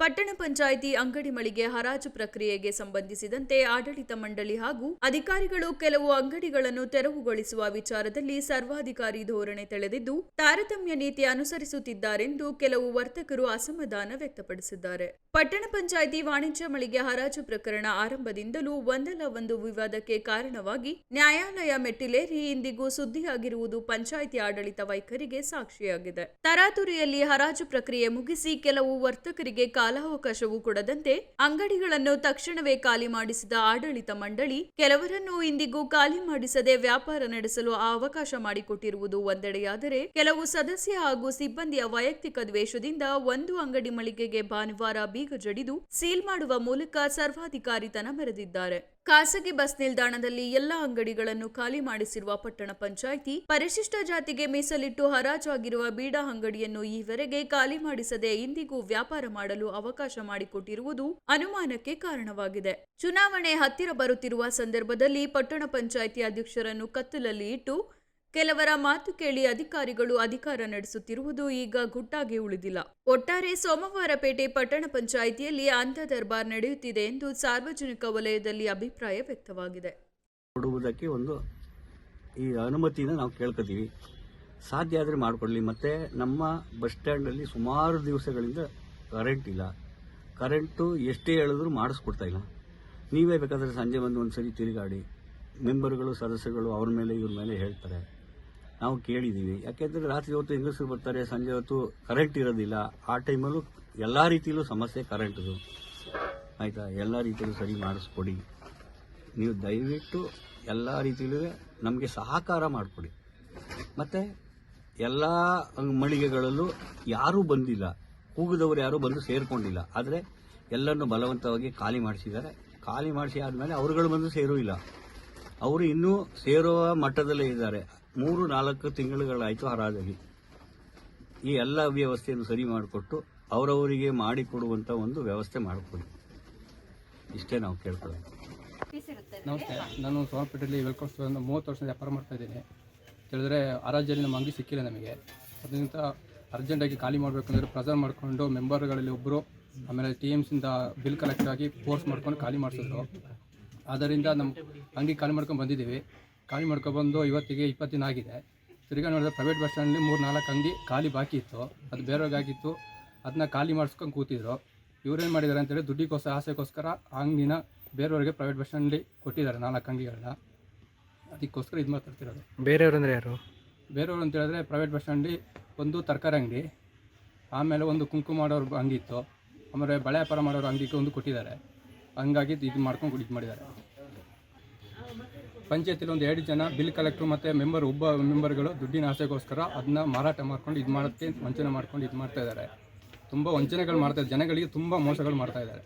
ಪಟ್ಟಣ ಪಂಚಾಯಿತಿ ಅಂಗಡಿ ಮಳಿಗೆ ಹರಾಜು ಪ್ರಕ್ರಿಯೆಗೆ ಸಂಬಂಧಿಸಿದಂತೆ ಆಡಳಿತ ಮಂಡಳಿ ಹಾಗೂ ಅಧಿಕಾರಿಗಳು ಕೆಲವು ಅಂಗಡಿಗಳನ್ನು ತೆರವುಗೊಳಿಸುವ ವಿಚಾರದಲ್ಲಿ ಸರ್ವಾಧಿಕಾರಿ ಧೋರಣೆ ತಳೆದಿದ್ದು, ತಾರತಮ್ಯ ನೀತಿ ಅನುಸರಿಸುತ್ತಿದ್ದಾರೆಂದು ಕೆಲವು ವರ್ತಕರು ಅಸಮಾಧಾನ ವ್ಯಕ್ತಪಡಿಸಿದ್ದಾರೆ. ಪಟ್ಟಣ ಪಂಚಾಯಿತಿ ವಾಣಿಜ್ಯ ಮಳಿಗೆ ಹರಾಜು ಪ್ರಕರಣ ಆರಂಭದಿಂದಲೂ ಒಂದಲ್ಲ ಒಂದು ವಿವಾದಕ್ಕೆ ಕಾರಣವಾಗಿ ನ್ಯಾಯಾಲಯ ಮೆಟ್ಟಿಲೇರಿ ಇಂದಿಗೂ ಸುದ್ದಿಯಾಗಿರುವುದು ಪಂಚಾಯಿತಿ ಆಡಳಿತ ವೈಖರಿಗೆ ಸಾಕ್ಷಿಯಾಗಿದೆ. ತರಾತುರಿಯಲ್ಲಿ ಹರಾಜು ಪ್ರಕ್ರಿಯೆ ಮುಗಿಸಿ ಕೆಲವು ವರ್ತಕರಿಗೆ ಕಾಲಾವಕಾಶವೂ ಕೊಡದಂತೆ ಅಂಗಡಿಗಳನ್ನು ತಕ್ಷಣವೇ ಖಾಲಿ ಮಾಡಿಸಿದ ಆಡಳಿತ ಮಂಡಳಿ ಕೆಲವರನ್ನು ಇಂದಿಗೂ ಖಾಲಿ ಮಾಡಿಸದೆ ವ್ಯಾಪಾರ ನಡೆಸಲು ಆ ಅವಕಾಶ ಮಾಡಿಕೊಟ್ಟಿರುವುದು ಒಂದೆಡೆಯಾದರೆ ಕೆಲವು ಸದಸ್ಯ ಹಾಗೂ ಸಿಬ್ಬಂದಿಯ ವೈಯಕ್ತಿಕ ದ್ವೇಷದಿಂದ ಒಂದು ಅಂಗಡಿ ಮಳಿಗೆಗೆ ಭಾನುವಾರ ಬೀಗ ಜಡಿದು ಸೀಲ್ ಮಾಡುವ ಮೂಲಕ ಸರ್ವಾಧಿಕಾರಿತನ ಮೆರೆದಿದ್ದಾರೆ. ಖಾಸಗಿ ಬಸ್ ನಿಲ್ದಾಣದಲ್ಲಿ ಎಲ್ಲ ಅಂಗಡಿಗಳನ್ನು ಖಾಲಿ ಮಾಡಿಸಿರುವ ಪಟ್ಟಣ ಪಂಚಾಯಿತಿ, ಪರಿಶಿಷ್ಟ ಜಾತಿಗೆ ಮೀಸಲಿಟ್ಟು ಹರಾಜಾಗಿರುವ ಬೀಡಾ ಅಂಗಡಿಯನ್ನು ಈವರೆಗೆ ಖಾಲಿ ಮಾಡಿಸದೆ ಇಂದಿಗೂ ವ್ಯಾಪಾರ ಮಾಡಲು ಅವಕಾಶ ಮಾಡಿಕೊಟ್ಟಿರುವುದು ಅನುಮಾನಕ್ಕೆ ಕಾರಣವಾಗಿದೆ. ಚುನಾವಣೆ ಹತ್ತಿರ ಬರುತ್ತಿರುವ ಸಂದರ್ಭದಲ್ಲಿ ಪಟ್ಟಣ ಪಂಚಾಯಿತಿ ಅಧ್ಯಕ್ಷರನ್ನು ಕತ್ತಲಲ್ಲಿ ಇಟ್ಟು ಕೆಲವರ ಮಾತು ಕೇಳಿ ಅಧಿಕಾರಿಗಳು ಅಧಿಕಾರ ನಡೆಸುತ್ತಿರುವುದು ಈಗ ಗುಟ್ಟಾಗಿ ಉಳಿದಿಲ್ಲ. ಒಟ್ಟಾರೆ ಸೋಮವಾರಪೇಟೆ ಪಟ್ಟಣ ಪಂಚಾಯಿತಿಯಲ್ಲಿ ಅಂಧ ದರ್ಬಾರ್ ನಡೆಯುತ್ತಿದೆ ಎಂದು ಸಾರ್ವಜನಿಕ ವಲಯದಲ್ಲಿ ಅಭಿಪ್ರಾಯ ವ್ಯಕ್ತವಾಗಿದೆ. ಕೊಡುವುದಕ್ಕೆ ಒಂದು ಈ ಅನುಮತಿಯನ್ನು ನಾವು ಕೇಳ್ಕೊತೀವಿ. ಸಾಧ್ಯ ಆದರೆ ಮಾಡಿಕೊಡ್ಲಿ. ಮತ್ತು ನಮ್ಮ ಬಸ್ ಸ್ಟ್ಯಾಂಡಲ್ಲಿ ಸುಮಾರು ದಿವಸಗಳಿಂದ ಕರೆಂಟ್ ಇಲ್ಲ. ಕರೆಂಟು ಎಷ್ಟೇ ಹೇಳಿದ್ರು ಮಾಡಿಸ್ಕೊಡ್ತಾ ಇಲ್ಲ. ನೀವೇ ಬೇಕಾದರೆ ಸಂಜೆ ಬಂದು ಒಂದು ಸರಿ ತಿರುಗಾಡಿ. ಮೆಂಬರ್ಗಳು ಸದಸ್ಯಗಳು ಅವ್ರ ಮೇಲೆ, ಇವ್ರ ಮೇಲೆ ಹೇಳ್ತಾರೆ. ನಾವು ಕೇಳಿದ್ದೀವಿ ಯಾಕೆಂದರೆ ರಾತ್ರಿ ಹೊತ್ತು ಹೆಂಗಸರು ಬರ್ತಾರೆ, ಸಂಜೆ ಹೊತ್ತು ಕರೆಂಟ್ ಇರೋದಿಲ್ಲ. ಆ ಟೈಮಲ್ಲೂ ಎಲ್ಲ ರೀತಿಯಲ್ಲೂ ಸಮಸ್ಯೆ ಕರೆಂಟ್ದು ಆಯಿತಾ? ಎಲ್ಲ ರೀತಿಯಲ್ಲೂ ಸರಿ ಮಾಡಿಸ್ಕೊಡಿ. ನೀವು ದಯವಿಟ್ಟು ಎಲ್ಲ ರೀತಿಯಲ್ಲೂ ನಮಗೆ ಸಹಕಾರ ಮಾಡಿಕೊಡಿ. ಮತ್ತು ಎಲ್ಲ ಮಳಿಗೆಗಳಲ್ಲೂ ಯಾರೂ ಬಂದಿಲ್ಲ. ಕೂಗಿದವರು ಯಾರೂ ಬಂದು ಸೇರಿಕೊಂಡಿಲ್ಲ. ಆದರೆ ಎಲ್ಲರನ್ನು ಬಲವಂತವಾಗಿ ಖಾಲಿ ಮಾಡಿಸಿದ್ದಾರೆ. ಖಾಲಿ ಮಾಡಿಸಿ ಆದಮೇಲೆ ಅವರುಗಳು ಬಂದು ಸೇರೂ ಇಲ್ಲ ಅವರು ಇನ್ನೂ ಸೇರುವ ಮಟ್ಟದಲ್ಲೇ ಇದ್ದಾರೆ. ಮೂರು ನಾಲ್ಕು ತಿಂಗಳುಗಳಾಯಿತು ಹರಾಜಿ ಈ ಎಲ್ಲ ವ್ಯವಸ್ಥೆಯನ್ನು ಸರಿ ಮಾಡಿಕೊಟ್ಟು ಅವರವರಿಗೆ ಮಾಡಿಕೊಡುವಂಥ ಒಂದು ವ್ಯವಸ್ಥೆ ಮಾಡಿಕೊಡಿ. ಇಷ್ಟೇ ನಾವು ಕೇಳ್ಕೊಳ್ಳೋದು. ನಮಸ್ತೆ. ನಾನು ಸೋಮಪೇಟೆಯಲ್ಲಿ ವೆಲ್ಕಮ್ ಅಂತ ಮೂವತ್ತು ವರ್ಷದ ವ್ಯಾಪಾರ ಮಾಡ್ತಾ ಇದ್ದೀನಿ. ಹೇಳಿದ್ರೆ ಹರಾಜಲ್ಲಿ ನಮ್ಮ ಅಂಗಡಿ ಸಿಕ್ಕಿಲ್ಲ ನಮಗೆ. ಅದರಿಂದ ಅರ್ಜೆಂಟಾಗಿ ಖಾಲಿ ಮಾಡಬೇಕಂದ್ರೆ ಪ್ರೆಸರ್ ಮಾಡಿಕೊಂಡು ಮೆಂಬರ್ಗಳಲ್ಲಿ ಒಬ್ಬರು ಆಮೇಲೆ ಟಿ ಎಮ್ಸಿಂದ ಬಿಲ್ ಕಲೆಕ್ಟ್ ಆಗಿ ಫೋರ್ಸ್ ಮಾಡ್ಕೊಂಡು ಖಾಲಿ ಮಾಡಿಸಿದ್ರು. ಆದ್ದರಿಂದ ನಮ್ಮ ಅಂಗಡಿ ಖಾಲಿ ಮಾಡ್ಕೊಂಡು ಬಂದಿದ್ದೀವಿ. ಖಾಲಿ ಮಾಡ್ಕೊಬಂದು ಇವತ್ತಿಗೆ ಇಪ್ಪತ್ತು ದಿನ ಆಗಿದೆ. ತಿರ್ಗಾ ನೋಡಿದ್ರೆ ಪ್ರೈವೇಟ್ ಬಸ್ ಸ್ಟ್ಯಾಂಡಲ್ಲಿ ಮೂರು ನಾಲ್ಕು ಅಂಗಿ ಖಾಲಿ ಬಾಕಿ ಇತ್ತು. ಅದು ಬೇರೆಯವ್ರಿಗಾಗಿತ್ತು ಅದನ್ನ ಖಾಲಿ ಮಾಡಿಸ್ಕೊಂಡು ಕೂತಿದ್ರು. ಇವ್ರೇನು ಮಾಡಿದ್ದಾರೆ ಅಂತೇಳಿ ದುಡ್ಡಿಗೋಸ್ಕರ ಆಸೆಗೋಸ್ಕರ ಆ ಅಂಗಡಿನ ಬೇರೆಯವ್ರಿಗೆ ಪ್ರೈವೇಟ್ ಬಸ್ ಸ್ಟ್ಯಾಂಡಲ್ಲಿ ಕೊಟ್ಟಿದ್ದಾರೆ ನಾಲ್ಕು ಅಂಗಿಗಳನ್ನ ಅದಕ್ಕೋಸ್ಕರ ಇದು ಮಾತಾಡ್ತಿರೋದು ಬೇರೆಯವ್ರು ಅಂದರೆ ಯಾರು? ಬೇರೆಯವರು ಅಂತ ಹೇಳಿದ್ರೆ ಪ್ರೈವೇಟ್ ಬಸ್ ಸ್ಟ್ಯಾಂಡಲ್ಲಿ ಒಂದು ತರಕಾರಿ ಅಂಗಡಿ ಆಮೇಲೆ ಒಂದು ಕುಂಕುಮ ಮಾಡೋರು ಅಂಗಡಿ ಇತ್ತು. ಆಮೇಲೆ ಬಳೆ ವ್ಯಾಪಾರ ಮಾಡೋರು ಅಂಗಡಿಗೆ ಒಂದು ಕೊಟ್ಟಿದ್ದಾರೆ. ಹಂಗಾಗಿ ಇದು ಮಾಡ್ಕೊಂಡು ಇದು ಮಾಡಿದ್ದಾರೆ. ಪಂಚಾಯತಿಲಿ ಒಂದು ಎರಡು ಜನ ಬಿಲ್ ಕಲೆಕ್ಟ್ರು ಮತ್ತು ಮೆಂಬರ್, ಒಬ್ಬ ಮೆಂಬರ್ಗಳು ದುಡ್ಡಿನ ಆಸೆಗೋಸ್ಕರ ಅದನ್ನ ಮಾರಾಟ ಮಾಡ್ಕೊಂಡು ಇದು ಮಾಡೋಕ್ಕೆ ವಂಚನೆ ಮಾಡ್ಕೊಂಡು ಇದು ಮಾಡ್ತಾ ಇದ್ದಾರೆ. ತುಂಬ ವಂಚನೆಗಳು ಮಾಡ್ತಾ ಜನಗಳಿಗೆ ತುಂಬ ಮೋಸಗಳು ಮಾಡ್ತಾ ಇದ್ದಾರೆ.